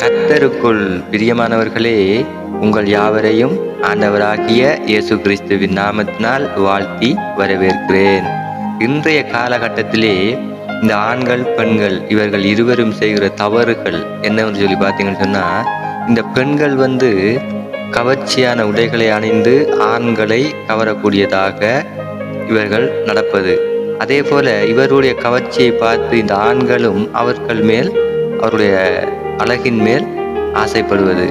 கர்த்தருக்குள் பிரியமானவர்களே உங்கள் யாவரையும் ஆண்டவராகிய இயேசு கிறிஸ்துவின் நாமத்தினால் வாழ்த்தி வரவேற்கிறேன். இன்றைய காலகட்டத்திலே இந்த ஆண்கள் பெண்கள் இவர்கள் இருவரும் செய்கிற தவறுகள் என்னவென்று சொல்லி பார்த்தீங்கன்னு சொன்னால் இந்த பெண்கள் வந்து கவர்ச்சியான உடைகளை அணிந்து ஆண்களை கவரக்கூடியதாக இவர்கள் நடப்பது. அதே போல இவருடைய கவர்ச்சியை பார்த்து இந்த ஆண்களும் அவர்கள் மேல் அவருடைய அழகின் மேல் ஆசைப்படுவது.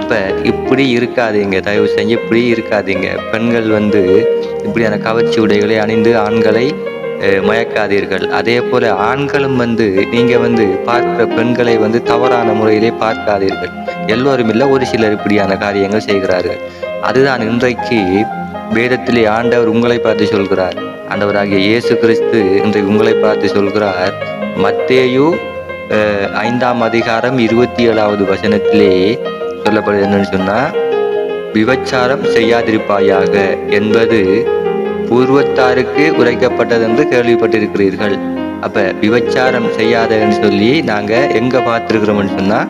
அப்போ இப்படி இருக்காதீங்க தயவு செஞ்சு இப்படி இருக்காதீங்க. பெண்கள் வந்து இப்படியான கவர்ச்சி உடைகளை அணிந்து ஆண்களை மயக்காதீர்கள். அதே போல் ஆண்களும் வந்து நீங்கள் வந்து பார்க்குற பெண்களை வந்து தவறான முறையிலே பார்க்காதீர்கள். எல்லோரும் இல்லை ஒரு சிலர் இப்படியான காரியங்கள் செய்கிறார்கள். அதுதான் இன்றைக்கு வேதத்திலே ஆண்டவர் உங்களை பார்த்து சொல்கிறார். ஆண்டவராகிய இயேசு கிறிஸ்து இன்றைக்கு உங்களை பார்த்து சொல்கிறார் மத்தேயு ஐந்தாம் அதிகாரம் இருபத்தி ஏழாவது வசனத்திலே சொல்லப்படுது என்னன்னு சொன்னா விபச்சாரம் செய்யாதிருப்பாயாக என்பது பூர்வத்தாருக்கு உரைக்கப்பட்டது என்று கேள்விப்பட்டிருக்கிறீர்கள். அப்ப விபச்சாரம் செய்யாதன்னு சொல்லி நாங்க எங்க பார்த்திருக்கிறோம்னு சொன்னா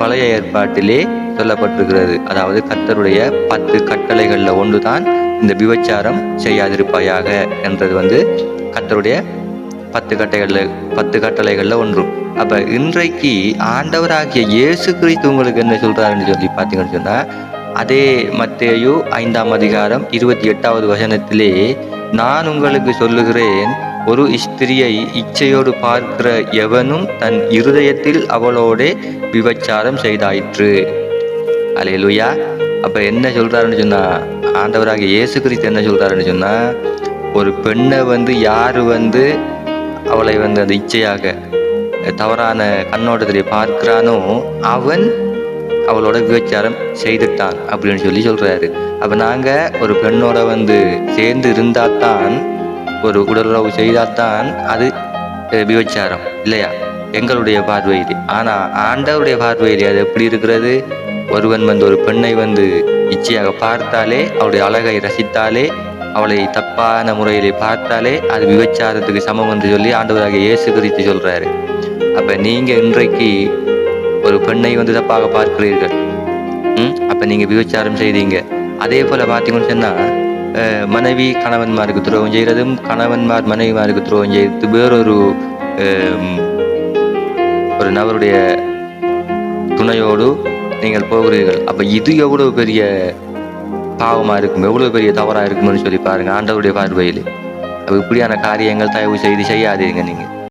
பழைய ஏற்பாட்டிலே சொல்லப்பட்டிருக்கிறது. அதாவது கத்தருடைய பத்து கட்டளைகள்ல ஒன்றுதான் இந்த விபச்சாரம் செய்யாதிருப்பாயாக என்றது வந்து கர்த்தருடைய பத்து கட்டைகள்ல பத்து கட்டளைகள்ல ஒன்று. அப்ப இன்றைக்கு ஆண்டவராகிய இயேசு கிறிஸ்து உங்களுக்கு என்ன சொல்றாருன்னு சொல்லி பார்த்தீங்கன்னு சொன்னா அதே மத்தேயு ஐந்தாம் அதிகாரம் இருபத்தி எட்டாவது வசனத்திலே நான் உங்களுக்கு சொல்லுகிறேன் ஒரு ஸ்திரியை இச்சையோடு பார்க்கிற எவனும் தன் இருதயத்தில் அவளோடே விபச்சாரம் செய்தாயிற்று. அலையலுயா அப்ப என்ன சொல்றாருன்னு சொன்னா ஆண்டவராகிய இயேசு கிறிஸ்து என்ன சொல்றாருன்னு சொன்னா ஒரு பெண்ணை வந்து யாரு வந்து அவளை வந்து அந்த இச்சையாக தவறான கண்ணோட்டத்திலே பார்க்கிறானோ அவன் அவளோட விபச்சாரம் செய்துட்டான் அப்படின்னு சொல்லி சொல்கிறாரு அப்போ நாங்கள் ஒரு பெண்ணோட வந்து சேர்ந்து இருந்தாதான் ஒரு உடலுறவு செய்தால்தான் அது விபச்சாரம் இல்லையா? எங்களுடைய பார்வையில். ஆனால் ஆண்டவருடைய பார்வையில் அது எப்படி இருக்கிறது? ஒருவன் வந்து ஒரு பெண்ணை வந்து இச்சையாக பார்த்தாலே அவளுடைய அழகை ரசித்தாலே அவளை தப்பான முறையிலே பார்த்தாலே அது விபச்சாரத்துக்கு சமம் என்று சொல்லி ஆண்டவராக இயேசு கிறிஸ்து சொல்கிறாரு அப்ப நீங்க இன்றைக்கு ஒரு பெண்ணை வந்து தப்பாக பார்க்கிறீர்கள். ம்? அப்ப நீங்க விபச்சாரம் செய்தீங்க. அதே போல பார்த்தீங்கன்னு சொன்னா மனைவி கணவன்மாருக்கு துரோகம் செய்கிறதும் கணவன்மார் மனைவிமாருக்கு துரோகம் செய்கிறது வேறொரு ஒரு நபருடைய துணையோடு நீங்கள் போகிறீர்கள். அப்ப இது எவ்வளவு பெரிய பாவமா இருக்கும்? எவ்வளவு பெரிய தவறா இருக்கும்னு சொல்லி பாருங்க ஆண்டவருடைய பார்வையில். அப்போ இப்படியான காரியங்கள் தயவு செய்து செய்யாதீங்க நீங்க.